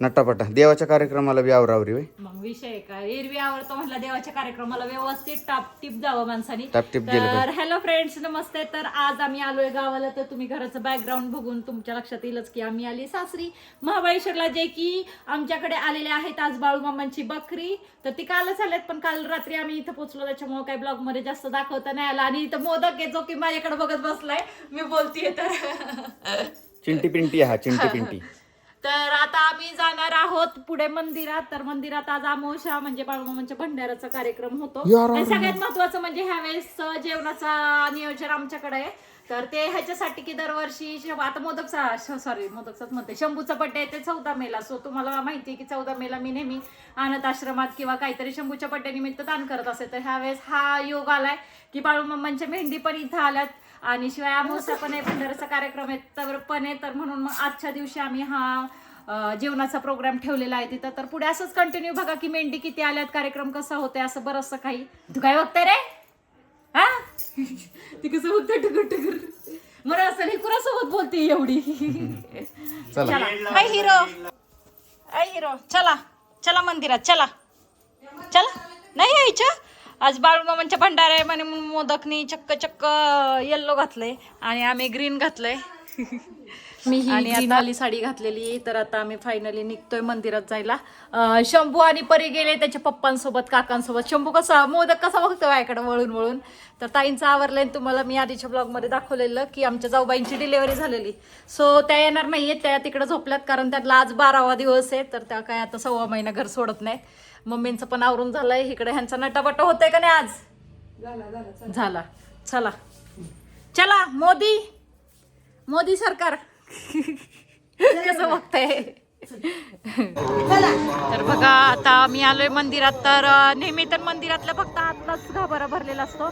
नट्टापट्टा. देवाच्या कार्यक्रमाला बी आवरावरी मग विषय काय? एरवी आवडतो म्हटलं देवाच्या कार्यक्रमाला व्यवस्थित टाप टिप जावं माणसानी. टापटीप गेलं तर हॅलो फ्रेंड्स नमस्ते. तर आज आम्ही आलोय गावाला तर तुम्ही घराचं बॅकग्राऊंड बघून तुमच्या लक्षात येईलच की आम्ही आली सासरी. महाबळेश्वरला जे की आमच्याकडे आलेले आहेत आज बाळूमामांची बकरी. तर ती कालच आल्यात पण काल रात्री आम्ही इथं पोहोचलो त्याच्यामुळे काही ब्लॉगमध्ये जास्त दाखवता नाही आला. आणि इथं मोदक आहे जो की माझ्याकडे बघत बसलाय. मी बोलतीये तर. चिंटी पिंटी हा चिंटी पिंटी. तर आता आम्ही जाणार आहोत पुढे मंदिरात. तर मंदिरात आज अमावस्या म्हणजे बाळूमामांच्या भंडाऱ्याचा कार्यक्रम होतो. आणि सगळ्यात महत्वाचं म्हणजे ह्या वेळेस जेवणाचा नियोजन आमच्याकडे आहे. तर ते ह्याच्यासाठी की दरवर्षी आता मोदकचा सॉरी मोदकचाच म्हणते. शंभूचा बड्डे ते चौदा मेला. सो तुम्हाला माहिती आहे की चौदा मेला मी नेहमी अनाथ आश्रमात किंवा काहीतरी शंभूच्या बड्डे निमित्त दान करत असे. तर ह्या वेळेस हा योग आलाय की बाळूमामांच्या मेहंदी पण इथं आल्यात. आणि शिवाय अमावस्या पण आहे भंडाऱ्याचा कार्यक्रम आहे तर पण आहे तर म्हणून मग आजच्या दिवशी आम्ही हा जेवणाचा प्रोग्राम ठेवलेला आहे तिथं. तर पुढे असंच कंटिन्यू बघा की मेंढी किती आल्यात कार्यक्रम कसा होतोय असं बरंचसं काही. तू काय बघताय रे? हा? ती कसं बघतोय टुकर टुकर मला असं नाही कुणासोबत बोलते एवढी? चला. चला. Hi hero. Hi hero. चला. चला मंदिरात. चला. चला. नाही यायच्या आज बाळूमामांच्या भंडारा आहे म्हणे म्हणून मोदकनी चक्क चक्क येल्लो घातलंय आणि आम्ही ग्रीन घातलंय. मी आणि आता आली साडी घातलेली तर आता आम्ही फायनली निघतोय मंदिरात जायला. शंभू आणि परी गेले त्याच्या पप्पांसोबत काकांसोबत. शंभू कसा मोदक कसा बघतोय माझ्याकडे वळून वळून? तर ताईंचं आवरलंय तुम्हाला मी आधीच्या ब्लॉगमध्ये दाखवलेलं की आमच्या जाऊबाईंची डिलिव्हरी झालेली. सो त्या येणार नाहीये त्या तिकडे झोपल्यात कारण त्यातला आज बारावा दिवस आहे. तर त्या काय आता सव्वा महिना घर सोडत नाही मम्मींचं पण आवरून झालंय. इकडे ह्यांचा नटापटा होतंय का नाही आज? झाला चला. चला. मोदी. मोदी सरकार. कसं बघताय? तर बघा आता मी आलोय मंदिरात. तर नेहमी तर मंदिरातलं फक्त आतलाच गाभारा भरलेला असतो.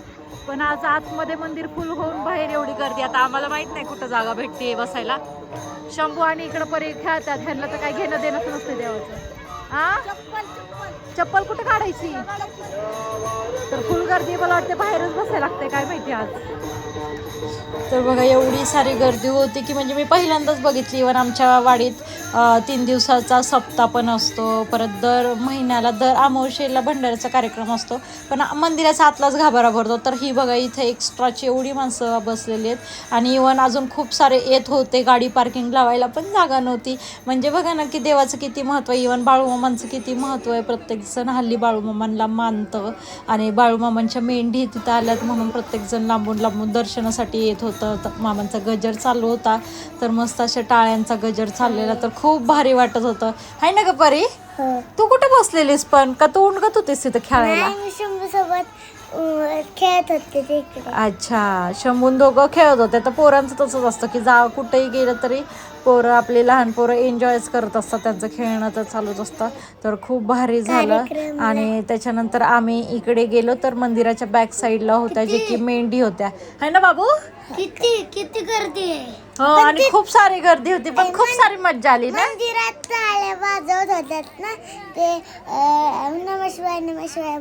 पण आज आतमध्ये मंदिर फुल होऊन बाहेर एवढी गर्दी. आता आम्हाला माहीत नाही कुठं जागा भेटते बसायला. शंभू आणि इकडं परी खेळतात. ह्यांना तर काय घेणं देणं नसतं देवाचं. चप्पल कुठं काढायची? तर फुल गर्दी मला वाटते बाहेरच बसायला लागते काय माहिती आज. तर बघा एवढी सारी गर्दी होती की म्हणजे मी पहिल्यांदाच बघितली. इव्हन आमच्या वाडीत तीन दिवसाचा सप्ताह पण असतो परत दर महिन्याला दर अमावस्येला भंडाऱ्याचा कार्यक्रम असतो. पण मंदिराचा आतलाच घाबरा भरतो. तर ही बघा इथे एक्स्ट्राची एवढी माणसं बसलेली आहेत. आणि इव्हन अजून खूप सारे येत होते गाडी पार्किंग लावायला पण जागा नव्हती. म्हणजे बघा ना की देवाचं किती महत्त्व आहे. इव्हन बाळूमामांचं किती महत्त्व आहे. प्रत्येकजण हल्ली बाळूमामांना मानतं. आणि बाळूमामांच्या मेंढी तिथं आल्यात म्हणून प्रत्येकजण लांबून लांबून दर्शनासाठी येत होतं. तर मामांचा गजर चालू होता. तर मस्त अशा टाळ्यांचा गजर चाललेला. तर खूप भारी वाटत होतं. हाय ना ग परी? तू कुठे बसलेलीस पण? का तू उणगत होतीस तिथं खेळायला? मी शंभू सोबत खेळत होते तिकडे अच्छा शंभून दोघं खेळत होते. तर पोरांचं तसंच असतं की जा कुठेही गेलं तरी पोरं आपली लहान पोरं एन्जॉयच करत असतात. त्यांचं खेळणं तर चालूच असतं. तर खूप भारी झालं. कार्यक्रम आणि त्याच्यानंतर आम्ही इकडे गेलो तर मंदिराच्या बॅक साईडला होत्या जे की मेंढी होत्या. है ना बाबू? किती? किती गर्दी आहे? हो आणि खूप सारी गर्दी होती पण खूप सारी मज्जा आली ना? मंदिरात टाळ्या वाजवत होत्यात ना ते अं,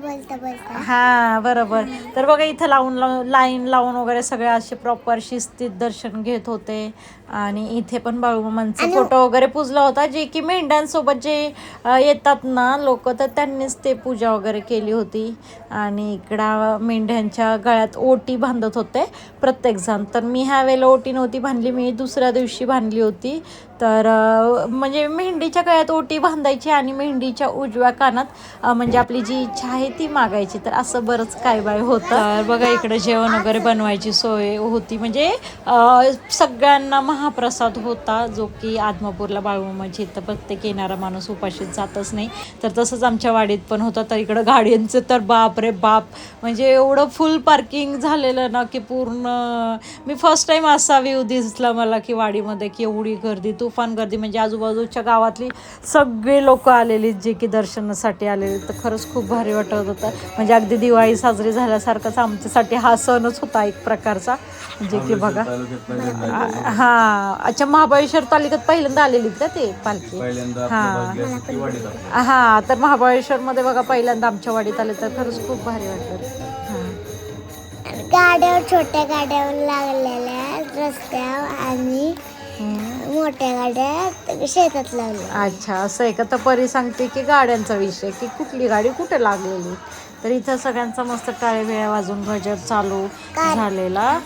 बोलता बोलता. हा बरोबर. तर बघा इथं लावून लावून लाईन लावून वगैरे सगळे असे प्रॉपर शिस्तीत दर्शन घेत होते. आणि इथे पण बाळूमामांचा फोटो वगैरे पूजला होता जे की मेंढ्यांसोबत जे अ, येतात ना लोक तर त्यांनीच ते पूजा वगैरे केली होती. आणि इकडं मेंढ्यांच्या गळ्यात ओटी बांधत होते प्रत्येकजण. तर मी ह्या वेळेला ओटी नव्हती बांधली मी दुसऱ्या दिवशी बांधली होती. तर म्हणजे मेंढीच्या गळ्यात ओटी बांधायची आणि मेंढीच्या उजव्या कानात म्हणजे आपली जी इच्छा आहे ती मागायची. तर असं बरंच काय बाय होतं. तर बघा इकडे जेवण वगैरे बनवायची सोय होती. म्हणजे सगळ्यांना महाप्रसाद होता जो की आदमापूरला बाळूमामाची इथं प्रत्येक येणारा माणूस उपाशीत जातच नाही. तर तसंच आमच्या वाडीत पण होतं. तर इकडं गाड्यांचं तर बाप रे बाप. म्हणजे एवढं फुल पार्किंग झालेलं ना की पूर्ण मी फर्स्ट टाईम असा व्ह्यू दिसला मला की वाडीमध्ये की एवढी गर्दी तुफान गर्दी. म्हणजे आजूबाजूच्या गावातली सगळे लोक आलेली जे की दर्शनासाठी आलेले. तर खरंच खूप भारी वाटत होतं. म्हणजे अगदी दिवाळी साजरी झाल्यासारखाच आमच्यासाठी हा सणच होता एक प्रकारचा. जे की बघा. हा अच्छा महाबळेश्वर तालुक्यात पहिल्यांदा आलेली का ते पालखी? हा. हा तर महाबळेश्वर मध्ये बघा पहिल्यांदा आमच्या वाडीत आले. तर खरंच खूप भारी वाटलं. हा. गाड्यावर छोट्या गाड्यावर लागलेल्या रस्त्यावर आणि. मोठ्या गाड्या शेतात लावल्या अच्छा असं आहे का? तर परी सांगते की गाड्यांचा विषय की कुठली गाडी कुठे लागलेली? तर इथं सगळ्यांचा मस्त टाळे वेळा वाजून गजर चालू झालेला.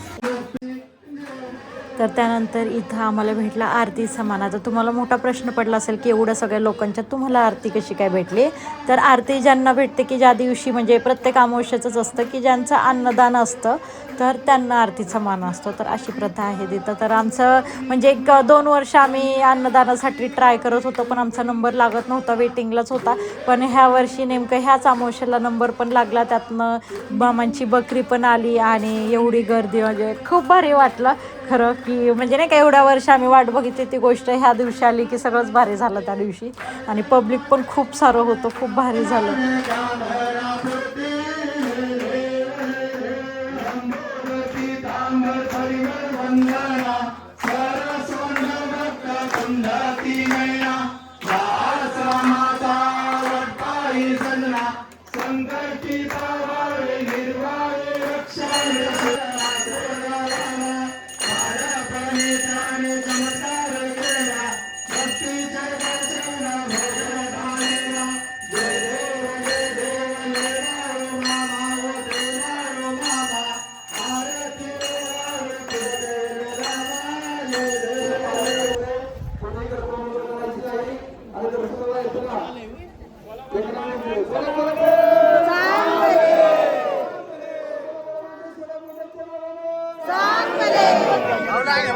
तर त्यानंतर इथं आम्हाला भेटला आरती समान. आता तुम्हाला मोठा प्रश्न पडला असेल की एवढ्या सगळ्या लोकांच्या तुम्हाला आरती कशी काय भेटली? तर आरती ज्यांना भेटते की ज्या दिवशी म्हणजे प्रत्येक अमावश्याचंच असतं की ज्यांचं अन्नदान असतं तर त्यांना आरतीचा मान असतो. तर अशी प्रथा आहे तिथं. तर आमचं म्हणजे एक दोन वर्ष आम्ही अन्नदानासाठी ट्राय करत होतो पण आमचा नंबर लागत नव्हता वेटिंगलाच होता. पण ह्या वर्षी नेमकं ह्याच अमावश्याला नंबर पण लागला. त्यातनं मामांची बकरी पण आली आणि एवढी गर्दी म्हणजे खूप भारी वाटलं. खरं की म्हणजे नाही का एवढ्या वर्ष आम्ही वाट बघितली ती गोष्ट ह्या दिवशी आली की सगळंच भारी झालं त्या दिवशी. आणि पब्लिक पण खूप सारं होतं खूप भारी झालं.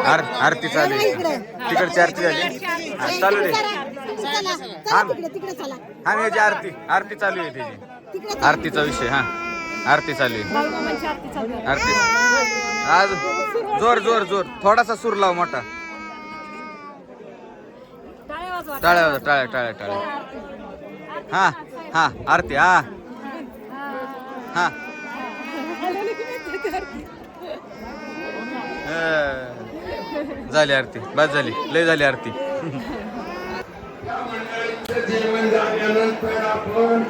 आर आरती चालू तिकडची आरती झाली. चालू दे. हा. हा याची आरती आरती चालू आहे त्याची. आरतीचा विषय हा. आरती चालू आहे. आरती. आज जोर जोर जोर. थोडासा सूर लाव मोठा. टाळ्या टाळ्या टाळ्या टाळ्या. हा हा आरती हा. हा. झाली आरती बस झाली लय झाली आरती. जेवण झाल्यानंतर आपण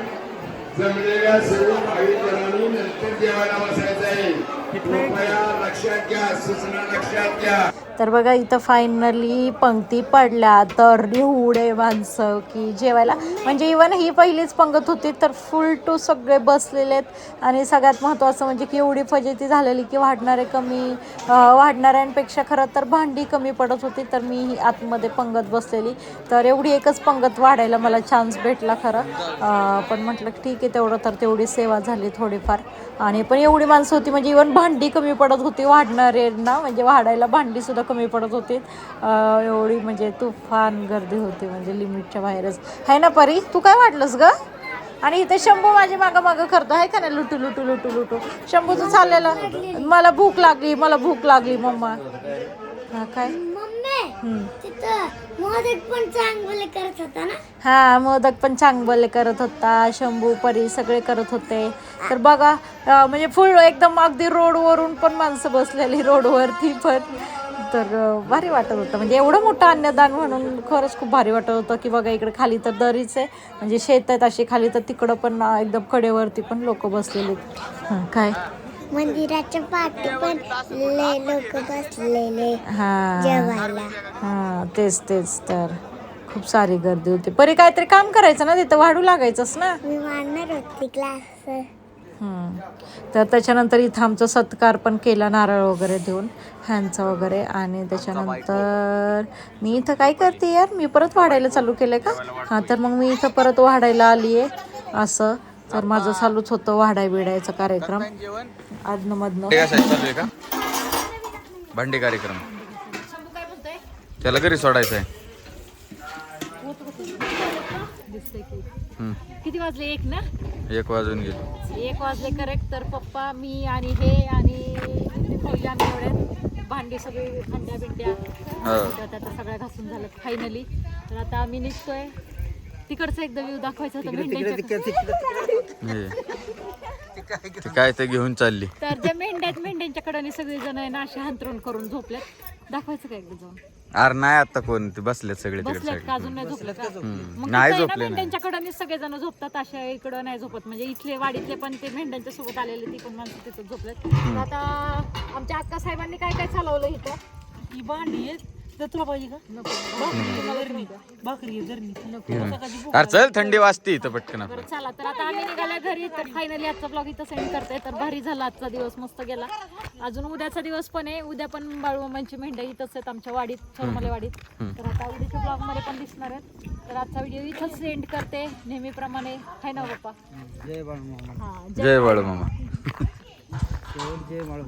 जमलेल्या सर्व भाविकांनी नंतर जेवायला बसायचं आहे. कृपया लक्षात घ्या सूचना लक्षात घ्या. तर बघा इथं फायनली पंक्ती पडल्या. तर निवडे माणसं की जेवायला. म्हणजे इवन ही पहिलीच पंगत होती तर फुल टू सगळे बसलेले आहेत. आणि सगळ्यात महत्त्वाचं म्हणजे की एवढी फजिती झालेली की वाढणारे कमी वाढणाऱ्यांपेक्षा खरं तर भांडी कमी पडत होती तर मी ही आतमध्ये पंगत बसलेली. तर एवढी एकच पंगत वाढायला मला चान्स भेटला खरं. पण म्हटलं ठीक आहे तेवढं तर तेवढी सेवा झाली थोडीफार. आणि पण एवढी माणसं होती म्हणजे इवन भांडी कमी पडत होती वाढणारे ना म्हणजे वाढायला भांडी सुद्धा कमी पडत होती. एवढी म्हणजे तुफान गर्दी होती म्हणजे लिमिटच्या बाहेरच. आहे ना परी? तू काय वाटलंस ग? आणि इथे शंभू माझी मागं मागं करतो. आहे का नाही? लुटू लुटू लुटू लुटू. शंभूचं चाललेलं. मला भूक लागली मला भूक लागली मम्मा. हा काय? मम्मी हम्म. तिथं मोदक पण चांगले करत होता ना? हा मोदक पण चांगले करत होता. शंभू परी सगळे करत होते. तर बघा म्हणजे फुल एकदम अगदी रोडवरून पण माणसं बसलेली रोडवरती पण. तर भारी वाटत होतं. म्हणजे एवढं मोठं अन्नदान म्हणून खरंच खूप भारी वाटत होतं की बघा इकडे खाली तर दरीच आहे. म्हणजे शेत आहेत अशी खाली तर तिकडं पण एकदम कडेवरती पण लोक बसलेले आहेत. काय? मंदिराच्या पाठी पण लोक बसलेले हा. जेवायला. हा तेच तेच तर. खूप सारी गर्दी होती. परी काहीतरी काम करायचं ना तिथं? वाढू लागायचंच ना? मी मानणार होती क्लास. तर त्याच्यानंतर इथं आमचा सत्कार पण केला नारळ वगैरे देऊन ह्यांचा वगैरे. आणि त्याच्यानंतर मी इथं काय करते यार मी परत वाढायला चालू केलं का? हां तर मग मी इथं परत वाढायला आली आहे असं. तर माझं चालूच होतं वाढाय बिडायचा कार्यक्रम. का? भांडी कार्यक्रम. त्याला घरी सोडायचं आहे. किती वाजले? एक ना? एक वाजून गेलो. एक वाजले करेक्ट तर पप्पा मी आणि हे आणि फौजी आम्ही एवढ्यात भांडी सगळी भांड्या बिंड्या हो. आता सगळ्या घासून झालं फायनली तर आता आम्ही निघतोय. तिकडचं एकदा व्ह्यू दाखवायचा होता मेंढ्यांच्या हे. ते काय ते घेऊन चालली. तर ज्या मेंढ्या आहेत मेंढ्यांच्या कडाने सगळे जण आहे ना असे हंतरून करून झोपलेत. दाखवायचं का एकदा जाऊन? अरे नाही आता कोण ते बसलेत सगळे तिकडे बसलेत side का अजून नाही झोपले का हम्म. मग नाही तिथं आहे ना झोपले नाही. मेंढ्यांच्या कडाने सगळे जण झोपतात अशा इकडं नाही झोपत. म्हणजे इथले वाडीतले पण ते मेंढ्यांच्या सोबत आलेले ती पण माणसं तिथं झोपलेत. तर आता आमच्या अक्का साहेबांनी काय काय चालवलं इथं? ही भांडी आहेत. तुला पाहिजे का? भाकरी भाकरी धरणी अरे चल थंडी वाजते इथं पटकन चला. तर आता आम्ही निघाल्या घरी तर फायनली आजचा ब्लॉग इथं सेंड करते तर भारी झाला आजचा दिवस मस्त गेला. अजून उद्याचा दिवस पण आहे. उद्या पण बाळूमामांची मेंढ्या इथंच आहेत आमच्या वाडीत चोरमले वाडीत. तर आता उद्याच्या ब्लॉगमध्ये पण दिसणार आहेत. तर आजचा व्हिडिओ इथंच सेंड करते. नेहमीप्रमाणे. हाय ना बाप्पा जय बाळू हा जय बाळू मामा जय बाळू